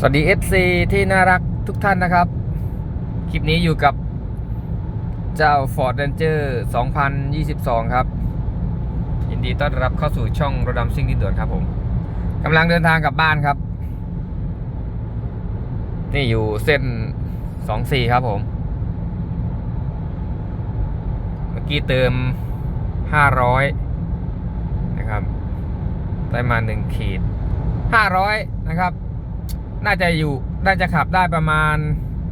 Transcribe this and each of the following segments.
สวัสดี FC ที่น่ารักทุกท่านนะครับ คลิปนี้อยู่กับเจ้า Ford Ranger 2022 ครับ ยินดีต้อนรับเข้าสู่ช่องรถดำซิ่งที่ด่วนครับผมกำลังเดินทางกลับบ้านครับ นี่อยู่เส้น 24 ครับผม เมื่อกี้เติม 500 นะครับ ได้มา 1 ขีด 500 นะครับ น่าจะอยู่ น่าจะขับได้ประมาณ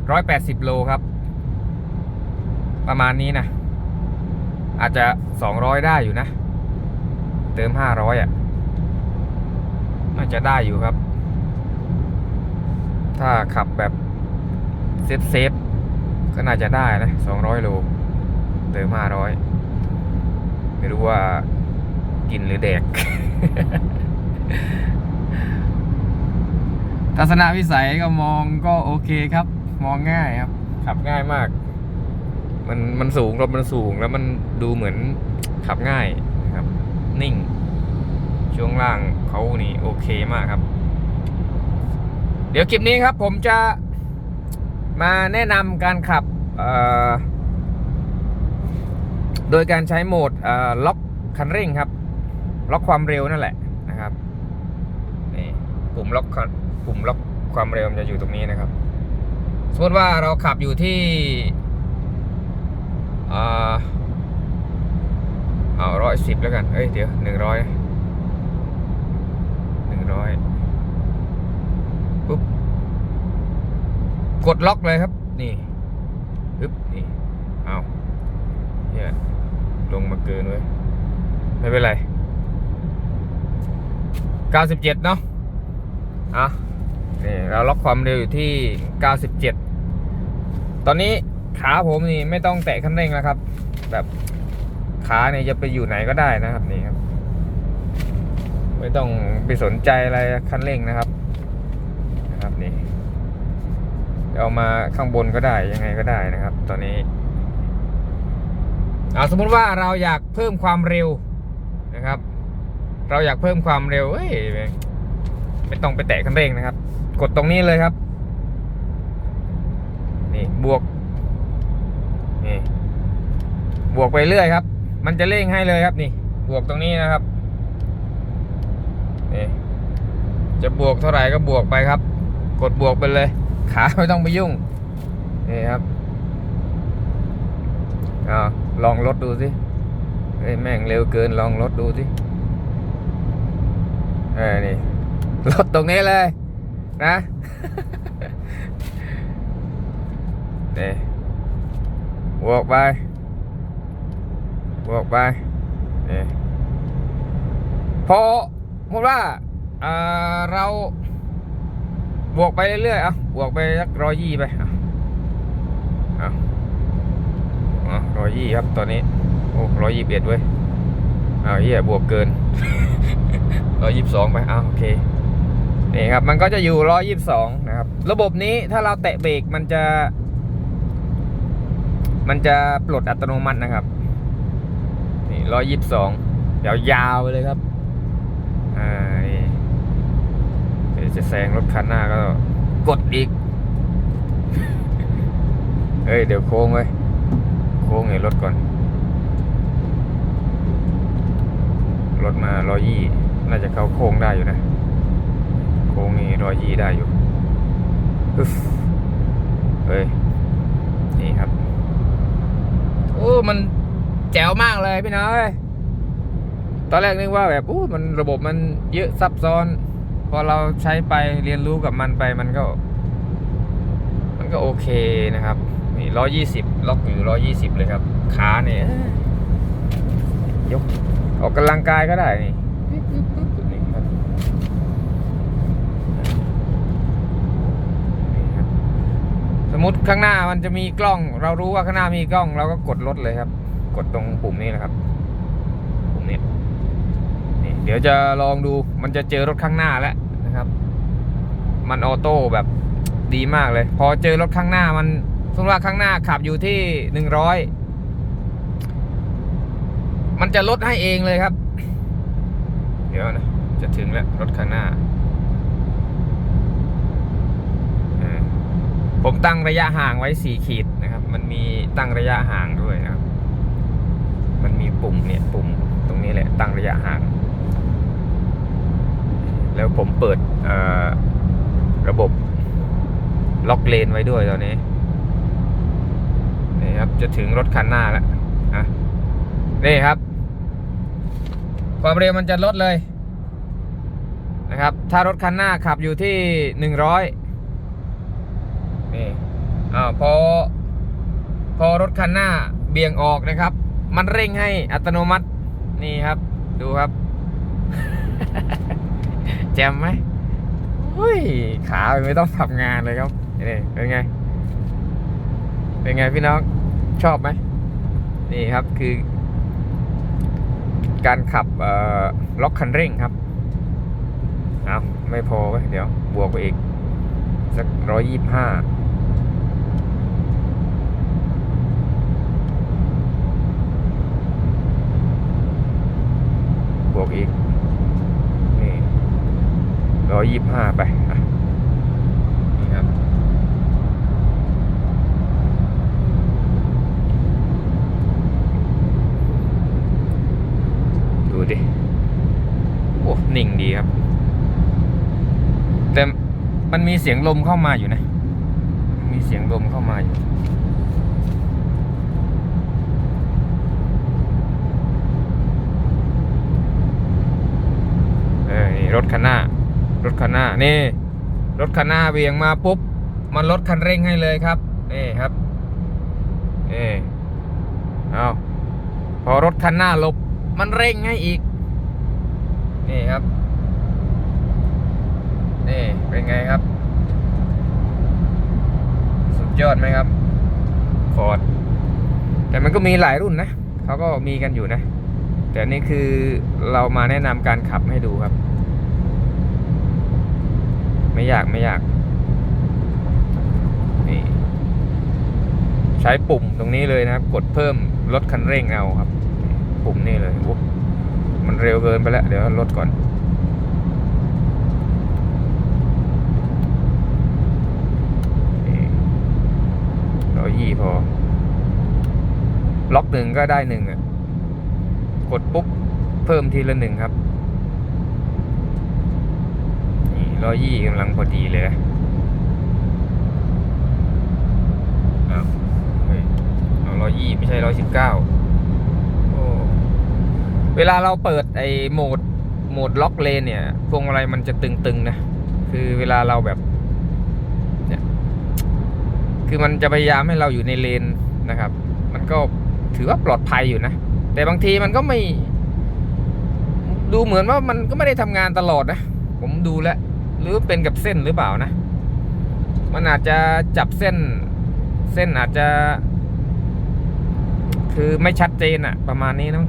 180 โลครับ ประมาณนี้นะ อาจจะ 200 ได้อยู่นะ เติม 500 อะ น่าจะได้อยู่ครับ ถ้าขับแบบเซฟเซฟก็น่าจะได้นะ 200 โล เติม 500 ไม่รู้ว่ากินหรือแดก ทัศนวิสัยก็มองก็โอเคครับ มองง่ายครับ ขับง่ายมาก มันมันสูงรถมันสูงแล้วมันดูเหมือนขับง่ายนะครับ นิ่ง ช่วงล่างเขานี่โอเคมากครับ เดี๋ยวคลิปนี้ครับ ผมจะมาแนะนำการขับโดยการใช้โหมดล็อกคันเร่งครับ ล็อกความเร็วนั่นแหละนะครับนี่ปุ่มล็อกคัน ปุ่มล็อกความเร็วมันจะอยู่ตรงนี้นะครับ สมมติว่าเราขับอยู่ที่เอาร้อยสิบแล้วกัน เอ้ย เดี๋ยวหนึ่งร้อยหนึ่งร้อยปุ๊บ กดล็อกเลยครับ นี่ปึ๊บ นี่ เอาเนี่ยลงมาเกินเว้ยไม่เป็นไร97เนาะอะ นี่เราล็อกความเร็วอยู่ที่ 97 ตอนนี้ขาผมนี่ไม่ต้องแตะคันเร่งแล้วครับ แบบขาเนี่ยจะไปอยู่ไหนก็ได้นะครับนี่ครับ ไม่ต้องไปสนใจอะไรคันเร่งนะครับนะครับนี่เอามาข้างบนก็ได้ยังไงก็ได้นะครับ ตอนนี้อาสมมุติว่าเราอยากเพิ่มความเร็วนะครับ เราอยากเพิ่มความเร็วเอ้ยไม่ต้องไปแตะคันเร่งนะครับ กดตรงนี้เลยครับ นี่บวก นี่บวกไปเรื่อยครับ มันจะเร่งให้เลยครับนี่ บวกตรงนี้นะครับ นี่จะบวกเท่าไหร่ก็บวกไปครับ กดบวกไปเลย ขาไม่ต้องไปยุ่ง นี่ครับอาลองลดดูสิเฮ้ยแม่งเร็วเกินลองลดดูสิเออนี่ลดตรงนี้เลย นะนี่บวกไปบวกไปนี่พอสมมติว่าเราบวกไปเรื่อยๆเอาบวกไปสักร้อยยี่ไปเอาเอาร้อยยี่ครับตอนนี้ โอ้ร้อยยี่เบียดเว้ยเอาเหี้ยบวกเกินร้อยยี่สิบสองไปเอาวโอเค นี่ครับมันก็จะอยู่ร้อยยี่สิบสองนะครับ ระบบนี้ถ้าเราแตะเบรกมันจะ มันจะปลดอัตโนมัตินะครับ นี่ร้อยยี่สิบสองยาวๆไปเลยครับอ่าเดี๋ยวจะแซงรถคันหน้าก็กดอีกเฮ้ยเดี๋ยวโค้งเลยโค้งไงรถก่อน รถมาร้อยยี่น่าจะเข้าโค้งได้อยู่นะ ค้งนี่ร้อยยี่ได้อยู่อึ๊ฟเฮ้ย นี่ครับ โอ้ มันแจ๋วมากเลยพี่น้อย ตอนแรกนึกว่าแบบอู้มันระบบมันเยอะซับซ้อน พอเราใช้ไปเรียนรู้กับมันไปมันก็ มันก็โอเคนะครับ นี่ร้อยี่สิบล็อกอยู่ร้อยี่สิบเลยครับ ขาเนี่ยยกออกกำลังกายก็ได้นี่นี่ครับนี่ครับ สม มติข้างหน้ามันจะมีกล้อง เรารู้ว่าข้างหน้ามีกล้อง เราก็กดรถเลยครับ กดตรงปุ่มนี้นะครับ ปุ่มนี้นี่เดี๋ยวจะลองดูมันจะเจอรถข้างหน้าแล้วนะครับ มันออโต้แบบดีมากเลย พอเจอรถข้างหน้ามันสมมติว่าข้างหน้าขับอยู่ที่หนึ่งร้อยมันจะลดให้เองเลยครับ เดี๋ยวนะ จะถึงแล้วรถข้างหน้า ผมตั้งระยะห่างไว้สี่ขีดนะครับ มันมีตั้งระยะห่างด้วยนะครับ มันมีปุ่มเนี่ยปุ่มตรงนี้แหละตั้งระยะห่าง แล้วผมเปิดระบบล็อกเลนไว้ด้วยตอนนี้นี่ครับจะถึงรถคันหน้าแล้วอะนี่ครับ ความเร็วมันจะลดเลยนะครับ ถ้ารถคันหน้าขับอยู่ที่หนึ่งร้อย นี่อ้าพอ พอรถคันหน้าเบี่ยงออกนะครับ มันเร่งให้อัตโนมัติ นี่ครับ ดูครับ แจมไหมเฮ้ย ขาไม่ต้องทำงานเลยครับนี่เป็นไง เป็นไงพี่น้องชอบไหมนี่ครับคือ การขับล็อกคันเร่งครับเอาไม่พอไว้เดี๋ยว บวกไปอีก สักร้อยยี่ห้า บวกอีก นี่ร้อ ยี่ห้าไปอะนี่ครับ ดูดิ โอ้นิ่งดีครับ แต่มันมีเสียงลมเข้ามาอยู่นะ มีเสียงลมเข้ามาอยู่เออรถคันหน้า รถคันหน้านี่รถคันหน้าเวียงมาปุ๊บ มันลดคันเร่งให้เลยครับนี่ครับนี่เอาพอรถคันหน้าหลบมันเร่งให้อีก นี่ครับ นี่เป็นไงครับ สุดยอดไหมครับฟอร์ดแต่มันก็มีหลายรุ่นนะเขาก็มีกันอยู่นะ แต่นี่คือเรามาแนะนำการขับให้ดูครับ ไม่ยากไม่ยากนี่ใช้ปุ่มตรงนี้เลยนะครับ กดเพิ่มลดคันเร่งเอาครับ ปุ่มนี่เลยโอ้มันเร็วเกินไปแล้ว เดี๋ยวลดก่อนร้อยยี่พอ ล็อกหนึ่งก็ได้หนึ่งอะ กดปุ๊บ เพิ่มทีละหนึ่งครับ นี่ ร้อยยี่กำลังพอดีเลยนะอ้าวเอาร้อยยี่ไม่ใช่ร้อยสิบเก้าเวลาเราเปิดไอ้โหมดโหมดล็อกเลนเนี่ยพวงมาลัยมันจะตึงๆนะ คือเวลาเราแบบเนี่ยคือมันจะพยายามให้เราอยู่ในเลนนะครับ มันก็ถือว่าปลอดภัยอยู่นะ แต่บางทีมันก็ไม่ ดูเหมือนว่ามันก็ไม่ได้ทำงานตลอดนะ ผมดูแล้ว หรือเป็นกับเส้นหรือเปล่านะ มันอาจจะจับเส้น เส้นอาจจะ คือไม่ชัดเจนอะประมาณนี้นะ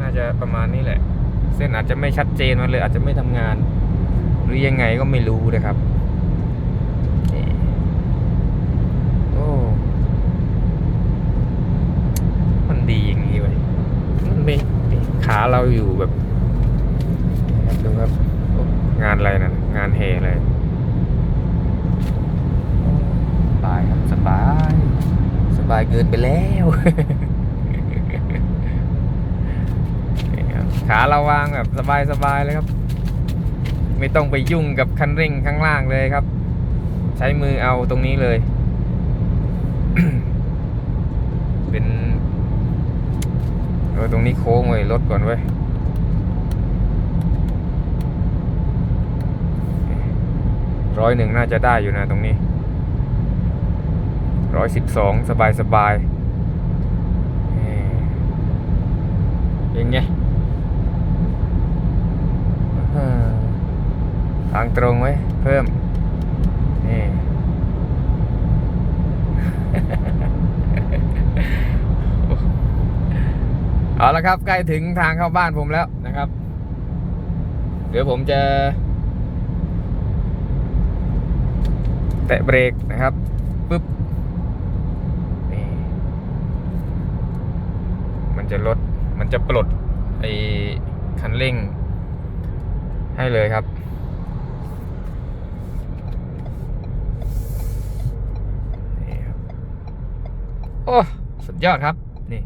น่าจะประมาณนี้แหละ เส้นอาจจะไม่ชัดเจนมันเลย อาจจะไม่ทำงาน หรือยังไงก็ไม่รู้นะครับโอ้มันดีอย่างนี้เว้ยมันไม่ขาเราอยู่แบบดูครับงานอะไรนะ งานเฮอะไรสบายครับสบาย สบายเกินไปแล้วนี่ครับขาเราวางแบบสบายสบายเลยครับ ไม่ต้องไปยุ่งกับคันเร่งข้างล่างเลยครับ ใช้มือเอาตรงนี้เลย เป็นเออตรงนี้โค้งเว้ยรถก่อนเว้ย ร้อยหนึ่งน่าจะได้อยู่นะตรงนี้ร้อยสิบสองสบายสบายเอ่อยังไงทางตรงไว้ เพิ่ม นี่ เอาละครับ ใกล้ถึงทางเข้าบ้านผมแล้วนะครับ เดี๋ยวผมจะ แตะเบรกนะครับปึ๊บนี่มันจะลดมันจะปลดไอ้คันเร่ง ให้เลยครับ โอ้สุดยอดครับ นี่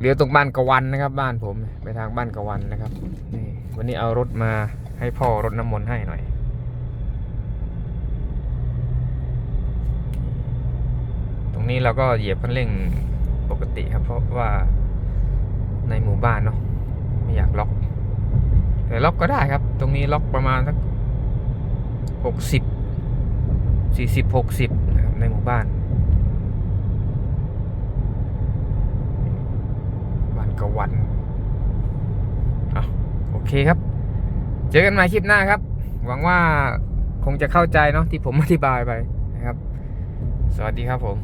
เลี้ยวตรงบ้านกวันนะครับ บ้านผม ไปทางบ้านกวันนะครับนี่วันนี้เอารถมาให้พ่อรถน้ำมนต์ให้หน่อย ต รงนี้เราก็เหยียบคันเร่งปกติครับเพราะว่าในหมู่บ้านเนาะไม่อยากล็อก แต่ล็อกก็ได้ครับ ตรงนี้ล็อกประมาณสักหกสิบสี่สิบหกสิบนะครับในหมู่บ้านวันกับวันอะโอเคครับ เจอกันใหม่คลิปหน้าครับ หวังว่าคงจะเข้าใจเนาะที่ผมอธิบายไปนะครับ สวัสดีครับผม